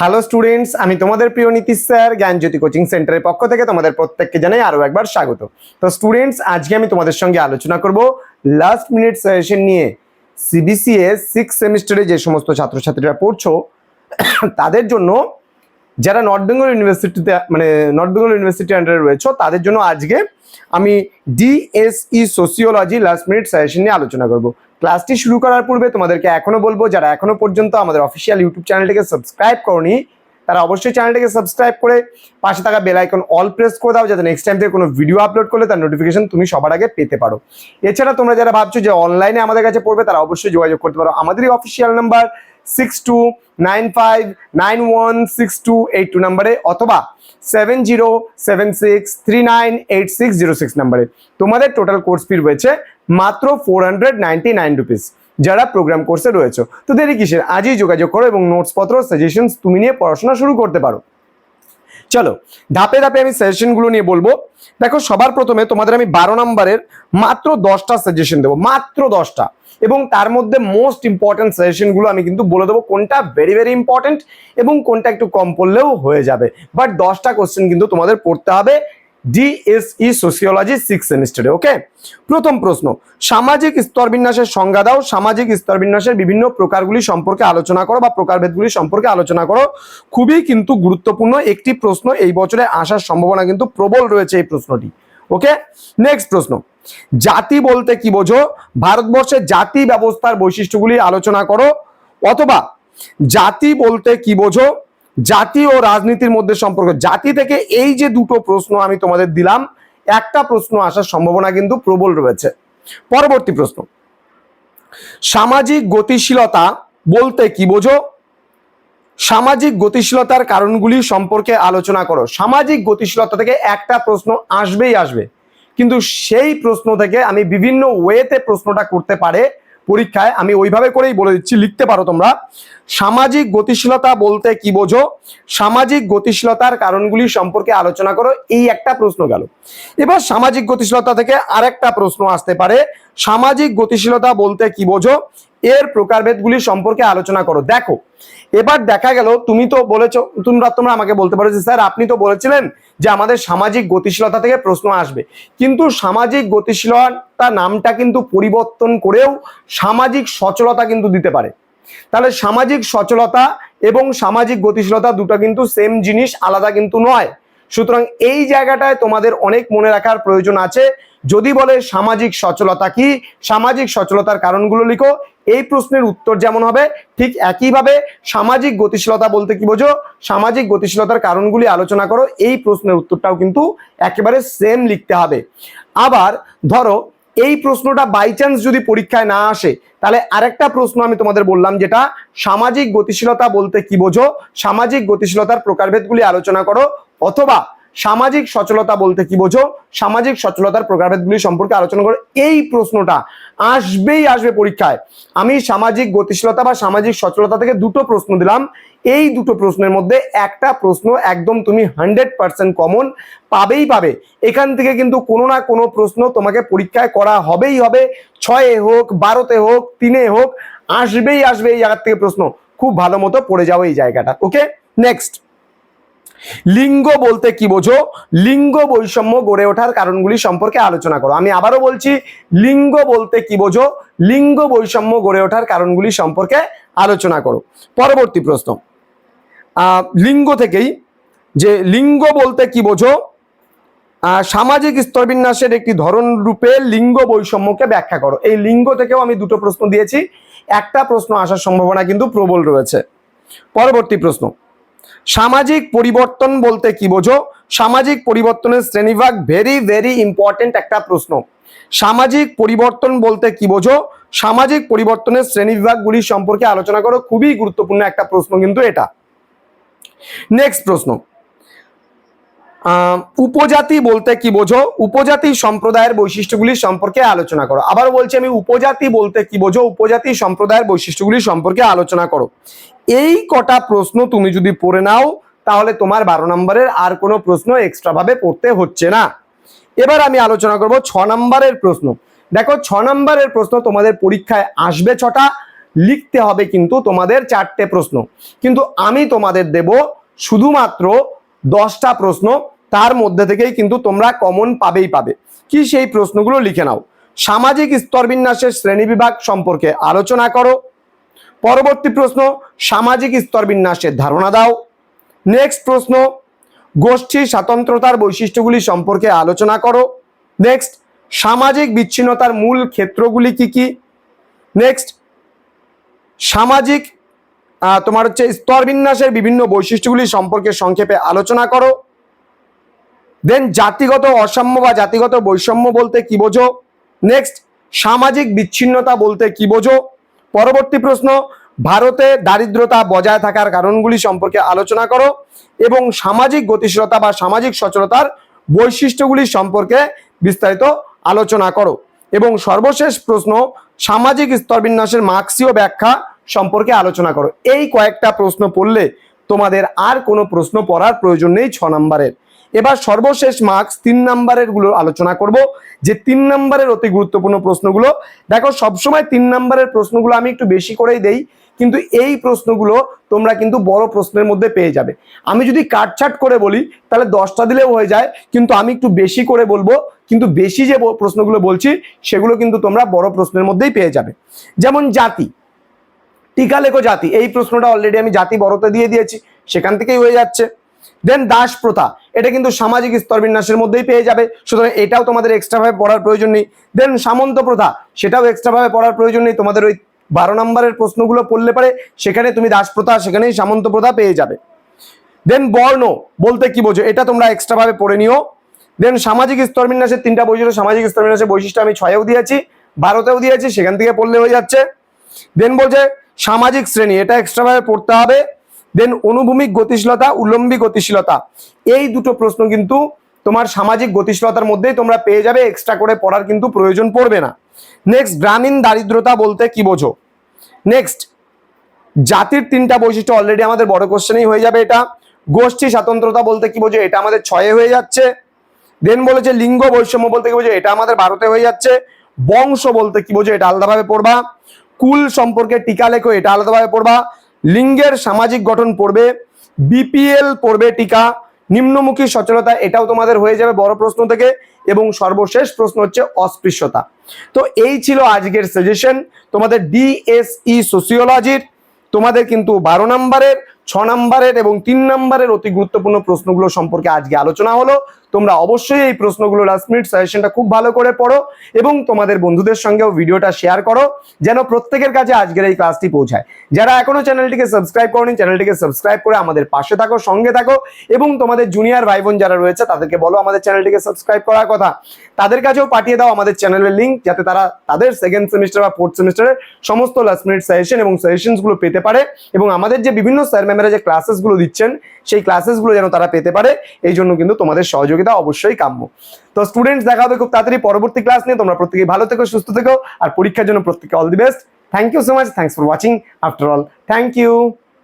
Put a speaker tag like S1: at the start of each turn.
S1: Hello students আমি তোমাদের প্রিয় নীতিশ স্যার, জ্ঞানজ্যোতি কোচিং সেন্টারের পক্ষ থেকে তোমাদের প্রত্যেককে জানাই আরও একবার স্বাগত। তো স্টুডেন্টস আজকে আমি তোমাদের সঙ্গে আলোচনা করব লাস্ট মিনিট সাজেশন নিয়ে। সিবিসিএস সিক্স সেমিস্টারে যে সমস্ত ছাত্রছাত্রীরা পড়ছো, তাদের জন্য যারা নর্থ বেঙ্গল ইউনিভার্সিটিতে মানে নর্থ বেঙ্গল ইউনিভার্সিটি আন্ডারে রয়েছে, তাদের জন্য আজকে আমি DSE sociology last minute suggestion নিয়ে আলোচনা করব। ক্লাসটি শুরু করার পূর্বে তোমাদেরকে এখনও বলব, যারা এখনও পর্যন্ত আমাদের অফিসিয়াল ইউটিউব চ্যানেলটিকে সাবস্ক্রাইব করনি, তারা অবশ্যই চ্যানেলটিকে সাবস্ক্রাইব করে পাশে থাকা বেল আইকন অল প্রেস করে দাও, যাতে নেক্সট টাইম থেকে কোনো ভিডিও আপলোড করলে তার নোটিফিকেশন তুমি সবার আগে পেতে পারো। এছাড়া তোমরা যারা ভাবছ যে অনলাইনে আমাদের কাছে পড়বে, তারা অবশ্যই যোগাযোগ করতে পারো। আমাদেরই official number six two nine five nine one six two eight two নাম্বারে অথবা seven zero seven six three nine eight six zero six নাম্বারে তোমাদের টোটাল কোর্স ফি রয়েছে মাত্র four hundred ninety nine rupees যারা প্রোগ্রাম কোর্সে রয়েছে, তো দেরি কিসের? আজই যোগাযোগ করো এবং নোটসপত্র সাজেশনস তুমি নিয়ে পড়াশোনা শুরু করতে পারো। চলো, ধাপে ধাপে আমি সাজেশনগুলো নিয়ে বলব। দেখো, সবার প্রথমে তোমাদের আমি বারো নম্বরের মাত্র দশটা সাজেশন দেবো, মাত্র দশটা। এবং তার মধ্যে মোস্ট ইম্পর্টেন্ট সাজেশনগুলো আমি কিন্তু বলে দেবো কোনটা ভেরি ভেরি ইম্পর্টেন্ট এবং কোনটা একটু কম পড়লেও হয়ে যাবে। বাট দশটা কোশ্চেন কিন্তু তোমাদের পড়তে হবে। ডিএসই সোসিওলজি সিক্স সেমিস্টারে ওকে প্রথম প্রশ্ন, সামাজিক স্তরবিন্যাসের সংজ্ঞা দাও। সামাজিক স্তরবিন্যাসের বিভিন্ন প্রকারগুলি সম্পর্কে আলোচনা করো বা প্রকারভেদগুলি সম্পর্কে আলোচনা করো। খুবই কিন্তু গুরুত্বপূর্ণ একটি প্রশ্ন এই বছরে আসার সম্ভাবনা কিন্তু প্রবল রয়েছে এই প্রশ্নটি ওকে নেক্সট প্রশ্ন, জাতি বলতে কি বোঝো? ভারতবর্ষের জাতি ব্যবস্থার বৈশিষ্ট্যগুলি আলোচনা করো। অথবা, জাতি বলতে কি বোঝো? জাতি ও রাজনীতির মধ্যে সম্পর্ক। জাতি থেকে এই যে দুটো প্রশ্ন আমি তোমাদের দিলাম, একটা প্রশ্ন আসার সম্ভাবনা কিন্তু প্রবল রয়েছে। পরবর্তী প্রশ্ন। সামাজিক গতিশীলতা বলতে কি বোঝো? সামাজিক গতিশীলতার কারণগুলি সম্পর্কে আলোচনা করো। সামাজিক গতিশীলতা থেকে একটা প্রশ্ন আসবেই আসবে। কিন্তু সেই প্রশ্ন থেকে আমি বিভিন্ন ওয়েতে প্রশ্নটা করতে পারে। পরীক্ষায় আমি ওইভাবে করেই বলে দিচ্ছি, লিখতে পারো তোমরা। সামাজিক গতিশীলতা বলতে কি বোঝো? সামাজিক গতিশীলতার কারণগুলি সম্পর্কে আলোচনা করো, এই একটা প্রশ্ন গেল। এবার সামাজিক গতিশীলতা থেকে আরেকটা প্রশ্ন আসতে পারে। সামাজিক গতিশীলতা বলতে কি বোঝো? এর প্রকারভেদগুলি সম্পর্কে আলোচনা করো। দেখো, এবার দেখা গেল, তুমি তো বলেছ, তোমরা তোমরা আমাকে বলতে পারো যে, স্যার, আপনি তো বলেছিলেন যে আমাদের সামাজিক গতিশীলতা থেকে প্রশ্ন আসবে। কিন্তু সামাজিক গতিশীলতা নামটা কিন্তু পরিবর্তন করেও সামাজিক সচলতা কিন্তু দিতে পারে। তাহলে সামাজিক সচলতা এবং সামাজিক গতিশীলতা দুটো কিন্তু সেম জিনিস, আলাদা কিন্তু নয়। সুতরাং এই জায়গাটায় তোমাদের অনেক মনে রাখার প্রয়োজন আছে। যদি বলে সামাজিক সচলতা কি? সামাজিক সচলতার কারণগুলো লিখো। এই প্রশ্নের উত্তর যেমন হবে, ঠিক একইভাবে সামাজিক গতিশীলতা বলতে কি বোঝো? সামাজিক গতিশীলতার কারণগুলি আলোচনা করো, এই প্রশ্নের উত্তরটাও কিন্তু একেবারে সেম লিখতে হবে। আবার ধরো, এই প্রশ্নটা বাই চান্স যদি পরীক্ষায় না আসে, তাহলে আরেকটা প্রশ্ন আমি তোমাদের বললাম যেটা, সামাজিক গতিশীলতা বলতে কি বোঝো? সামাজিক গতিশীলতার প্রকারভেদগুলি আলোচনা করো, অথবা সামাজিক সচলতা বলতে কি বোঝো? সামাজিক সচলতার প্রকারভেদগুলি সম্পর্কে আলোচনা করো এই প্রশ্নটা আসবেই আসবে পরীক্ষায়। আমি সামাজিক গতিশীলতা বা সামাজিক সচলতা থেকে দুটো প্রশ্ন দিলাম। এই দুটো প্রশ্নের মধ্যে একটা প্রশ্ন একদম তুমি হান্ড্রেড পার্সেন্ট কমন পাবেই পাবে। এখান থেকে কিন্তু কোনো না কোনো প্রশ্ন তোমাকে পরীক্ষায় করা হবেই হবে। ছয়ে হোক বারোতে হোক, তিনে হোক, আসবেই আসবে এই জায়গার থেকে প্রশ্ন। খুব ভালো মতো পড়ে যাও এই জায়গাটা ওকে নেক্সট লিঙ্গ বলতে কি বোঝো? লিঙ্গ বৈষম্য গড়ে ওঠার কারণগুলি সম্পর্কে আলোচনা করো। আমি আবারও বলছি, লিঙ্গ বলতে কি বোঝো? লিঙ্গ বৈষম্য গড়ে ওঠার কারণগুলি সম্পর্কে আলোচনা করো। পরবর্তী প্রশ্ন। লিঙ্গ থেকেই যে লিঙ্গ বলতে কি বোঝো? সামাজিক স্তরবিন্যাসের একটি ধরন রূপে লিঙ্গ বৈষম্যকে ব্যাখ্যা করো। এই লিঙ্গ থেকেও আমি দুটো প্রশ্ন দিয়েছি। একটা প্রশ্ন আসার সম্ভাবনা কিন্তু প্রবল রয়েছে। পরবর্তী প্রশ্ন। সামাজিক পরিবর্তন বলতে কি বোঝো? সামাজিক পরিবর্তনের শ্রেণীভাগ ভেরি ভেরি ইম্পর্টেন্ট একটা প্রশ্ন। সামাজিক পরিবর্তন বলতে কি বোঝো? সামাজিক পরিবর্তনের শ্রেণীবিভাগগুলি সম্পর্কে আলোচনা করো, খুবই গুরুত্বপূর্ণ একটা প্রশ্ন কিন্তু এটা। নেক্সট প্রশ্ন। উপজাতি বলতে কি বোঝো? উপজাতি সম্প্রদায়ের বৈশিষ্ট্যগুলি সম্পর্কে আলোচনা করো। আবার বলছি আমি উপজাতি বলতে কি বোঝো? উপজাতি সম্প্রদায়ের বৈশিষ্ট্যগুলি সম্পর্কে আলোচনা করো। এই কটা প্রশ্ন তুমি যদি পড়ে নাও, তাহলে তোমার বারো নম্বরের আর কোনো প্রশ্ন এক্সট্রা ভাবে পড়তে হচ্ছে না। এবার আমি আলোচনা করব ছ নম্বরের প্রশ্ন। দেখো, ছ নম্বরের প্রশ্ন তোমাদের পরীক্ষায় আসবে ছটা, লিখতে হবে কিন্তু তোমাদের চারটে প্রশ্ন। কিন্তু আমি তোমাদের দেব শুধুমাত্র দশটা প্রশ্ন তার মধ্যে থেকেই কিন্তু তোমরা কমন পাবেই পাবে। কি সেই প্রশ্নগুলো লিখে নাও। সামাজিক স্তরবিন্যাসের শ্রেণীবিভাগ সম্পর্কে আলোচনা করো। পরবর্তী প্রশ্ন, সামাজিক স্তরবিন্যাসের ধারণা দাও। নেক্সট প্রশ্ন গোষ্ঠী স্বাতন্ত্রতার বৈশিষ্ট্যগুলি সম্পর্কে আলোচনা করো। নেক্সট সামাজিক বিচ্ছিন্নতার মূল ক্ষেত্রগুলি কি কি? নেক্সট সামাজিক তোমার হচ্ছে স্তরবিন্যাসের বিভিন্ন বৈশিষ্ট্যগুলি সম্পর্কে সংক্ষেপে আলোচনা করো। দেন জাতিগত অসাম্য বা জাতিগত বৈষম্য বলতে কি বোঝো? নেক্সট সামাজিক বিচ্ছিন্নতা বলতে কি বোঝো? পরবর্তী প্রশ্ন, ভারতে দারিদ্রতা বজায় থাকার কারণগুলি সম্পর্কে আলোচনা করো এবং সামাজিক গতিশীলতা বা সামাজিক সচলতার বৈশিষ্ট্যগুলি সম্পর্কে বিস্তারিত আলোচনা করো। এবং সর্বশেষ প্রশ্ন, সামাজিক স্তরবিন্যাসের মার্ক্সীয় ব্যাখ্যা সম্পর্কে আলোচনা করো। এই কয়েকটা প্রশ্ন পড়লে তোমাদের আর কোনো প্রশ্ন পড়ার প্রয়োজন নেই ছ নম্বরের। এবার সর্বশেষ মার্কস তিন নাম্বারেরগুলো আলোচনা করব। যে তিন নাম্বারের অতি গুরুত্বপূর্ণ প্রশ্নগুলো, দেখো সবসময় তিন নাম্বারের প্রশ্নগুলো আমি একটু বেশি করেই দেই, কিন্তু এই প্রশ্নগুলো তোমরা কিন্তু বড় প্রশ্নের মধ্যে পেয়ে যাবে। আমি যদি কাটছাট করে বলি, তাহলে দশটা দিলেও হয়ে যায়, কিন্তু আমি একটু বেশি করে বলব, কিন্তু বেশি যে প্রশ্নগুলো বলছি, সেগুলো কিন্তু তোমরা বড় প্রশ্নের মধ্যেই পেয়ে যাবে। যেমন জাতি। টিকা লেখো জাতি। এই প্রশ্নটা অলরেডি আমি জাতি বড়তে দিয়ে দিয়েছি, সেখান থেকেই হয়ে যাচ্ছে। দেন দাস প্রথা, এটা কিন্তু সামাজিক স্তরবিন্যাসের মধ্যেই পেয়ে যাবে, সুতরাং এটাও তোমাদের এক্সট্রা ভাবে পড়ার প্রয়োজন নেই। দেন সামন্ত প্রথা, সেটাও এক্সট্রা ভাবে পড়ার প্রয়োজন নেই। তোমাদের ওই বারো নম্বরের প্রশ্নগুলো পড়লে পারে, সেখানে তুমি দাস প্রথা, সেখানেই সামন্ত প্রথা পেয়ে যাবে। দেন বর্ণ, বলতে কি বোঝো, এটা তোমরা এক্সট্রা ভাবে পড়ে নিও। দেন সামাজিক স্তরবিন্যাসের তিনটা বৈশিষ্ট্য, সামাজিক স্তরবিন্যাসের বৈশিষ্ট্য আমি ছয়েও দিয়েছি, বারোতেও দিয়েছি, সেখান থেকে পড়লে হয়ে যাচ্ছে। দেন বলছে সামাজিক শ্রেণি, এটা এক্সট্রা ভাবে পড়তে হবে। দেন অনুভূমিক গতিশীলতা উলম্বিক গতিশীলতা, এই দুটো প্রশ্ন কিন্তু তোমার সামাজিক গতিশীলতার মধ্যেই তোমরা পেয়ে যাবে এক্সট্রা করে পড়ার কিন্তু প্রয়োজন পড়বে না। নেক্সট গ্রামীণ দারিদ্রতা বলতে কি বোঝো? নেক্সট জাতির তিনটা বৈশিষ্ট্য অলরেডি আমাদের বড় কোশ্চেনেই হয়ে যাবে এটা। গোষ্ঠী স্বাতন্ত্রতা বলতে কি বোঝো? এটা আমাদের ছয়ে হয়ে যাচ্ছে। দেন বলেছে লিঙ্গ বৈষম্য বলতে কি বোঝো? এটা আমাদের বারোতে হয়ে যাচ্ছে। বংশ বলতে কি বোঝো? এটা আলাদাভাবে পড়বা। কুল সম্পর্কে টিকা লেখো, এটা আলাদাভাবে পড়বা। লিঙ্গের সামাজিক গঠন পড়বে, বিপিএল পড়বে টিকা, নিম্নমুখী সচলতা এটাও তোমাদের হয়ে যাবে বড় প্রশ্ন থেকে, এবং সর্বশেষ প্রশ্ন হচ্ছে অস্পৃশ্যতা। তো এই ছিল আজকের সাজেশন তোমাদের ডিএসই সোসিওলজির তোমাদের কিন্তু বারো নম্বরের, ছ নম্বরের এবং তিন নম্বরের অতি গুরুত্বপূর্ণ প্রশ্নগুলো সম্পর্কে আজকে আলোচনা হলো। তোমরা অবশ্যই এই প্রশ্নগুলো লাস্ট মিনিট সাজেশনটা খুব ভালো করে পড়ো এবং তোমাদের বন্ধুদের সঙ্গেও ভিডিওটা শেয়ার করো, যেন প্রত্যেকের কাছে আজকের এই ক্লাসটি পৌঁছায়। যারা এখনও চ্যানেলটিকে সাবস্ক্রাইব করনি চ্যানেলটিকে সাবস্ক্রাইব করে আমাদের পাশে থাকো, সঙ্গে থাকো এবং তোমাদের জুনিয়র ভাই বোন যারা রয়েছে, তাদেরকে বলো আমাদের চ্যানেলটিকে সাবস্ক্রাইব করার কথা। তাদের কাছেও পাঠিয়ে দাও আমাদের চ্যানেলের লিঙ্ক যাতে তারা তাদের সেকেন্ড সেমিস্টার বা ফোর্থ সেমিস্টারের সমস্ত লাস্ট মিনিট সাজেশন এবং সাজেশনসগুলো পেতে পারে এবং আমাদের যে বিভিন্ন স্যার ম্যামেরা যে ক্লাসেসগুলো দিচ্ছেন, সেই ক্লাসেসগুলো যেন তারা পেতে পারে, এই জন্য কিন্তু তোমাদের সহযোগিতা অবশ্যই কাম্য। তো স্টুডেন্টস দেখা হবে খুব তাড়াতাড়ি পরবর্তী ক্লাস নিয়ে। তোমরা প্রত্যেকে ভালো থেকো, সুস্থ থেকো, আর পরীক্ষার জন্য প্রত্যেকে all the best thank you so much thanks for watching after all thank you